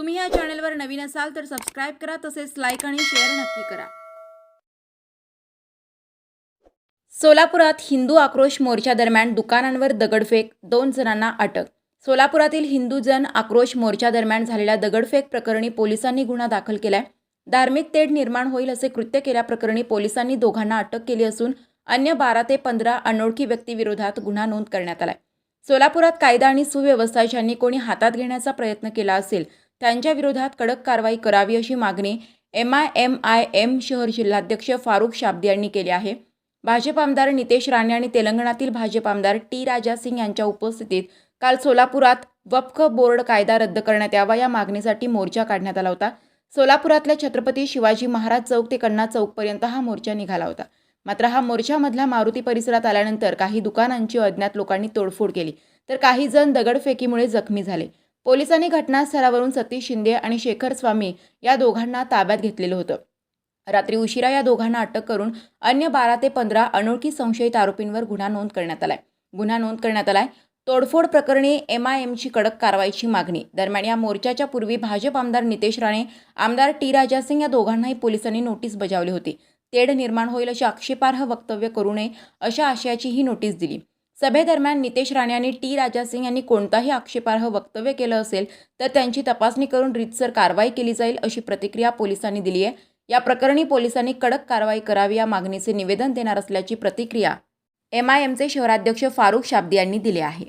तुम्ही या चॅनलवर नवीन असाल तर सबस्क्राईब करा तसेच लाईक आणि शेअर नक्की करा. सोलापुरात हिंदू आक्रोश मोर्चा दरम्यान दुकानांवर दगडफेक दोन जणांना अटक. सोलापुरातील हिंदू जन आक्रोश मोर्चा दरम्यान झालेल्या दगडफेक प्रकरणी पोलिसांनी गुन्हा दाखल केलाय. धार्मिक तेढ निर्माण होईल असे कृत्य केल्याप्रकरणी पोलिसांनी दोघांना अटक केली असून अन्य बारा ते पंधरा अनोळखी व्यक्तीविरोधात गुन्हा नोंद करण्यात आलाय. सोलापुरात कायदा आणि सुव्यवस्था ज्यांनी कोणी हातात घेण्याचा प्रयत्न केला असेल त्यांच्या विरोधात कडक कारवाई करावी अशी मागणी M I M I M शहर जिल्हाध्यक्ष फारुख शाब्दी यांनी केली आहे. भाजप आमदार नितेश राणे आणि तेलंगणातील भाजप आमदार टी राजा सिंग यांच्या उपस्थितीत काल सोलापुरात वक्फ बोर्ड कायदा रद्द करण्यात यावा या मागणीसाठी मोर्चा काढण्यात आला होता. सोलापुरातल्या छत्रपती शिवाजी महाराज चौक ते कन्ना चौकपर्यंत हा मोर्चा निघाला होता. मात्र हा मोर्चामधला मारुती परिसरात आल्यानंतर काही दुकानांची अज्ञात लोकांनी तोडफोड केली. तर काही जण दगडफेकीमुळे जखमी झाले. पोलिसांनी घटनास्थळावरून सतीश शिंदे आणि शेखर स्वामी या दोघांना ताब्यात घेतलेलं होतं. रात्री उशिरा या दोघांना अटक करून अन्य बारा ते पंधरा अनोळखी संशयित आरोपींवर गुन्हा नोंद करण्यात आलाय. गुन्हा नोंद करण्यात आलाय. तोडफोड प्रकरणी एम आय एमची कडक कारवाईची मागणी. दरम्यान या मोर्चाच्या पूर्वी भाजप आमदार नितेश राणे आमदार टी राजा सिंग या दोघांनाही पोलिसांनी नोटीस बजावली होती. तेढ निर्माण होईल अशी आक्षेपार्ह वक्तव्य करू नये अशा आशयाची ही नोटीस दिली. सभेदरम्यान नितेश राणे आणि टी राजा सिंग यांनी कोणताही आक्षेपार्ह वक्तव्य केलं असेल तर त्यांची तपासणी करून रीतसर कारवाई केली जाईल अशी प्रतिक्रिया पोलिसांनी दिली आहे. या प्रकरणी पोलिसांनी कडक कारवाई करावी या मागणीचे निवेदन देणार असल्याची प्रतिक्रिया एम आय एमचे शहराध्यक्ष फारुख शाब्दी यांनी दिली आहे.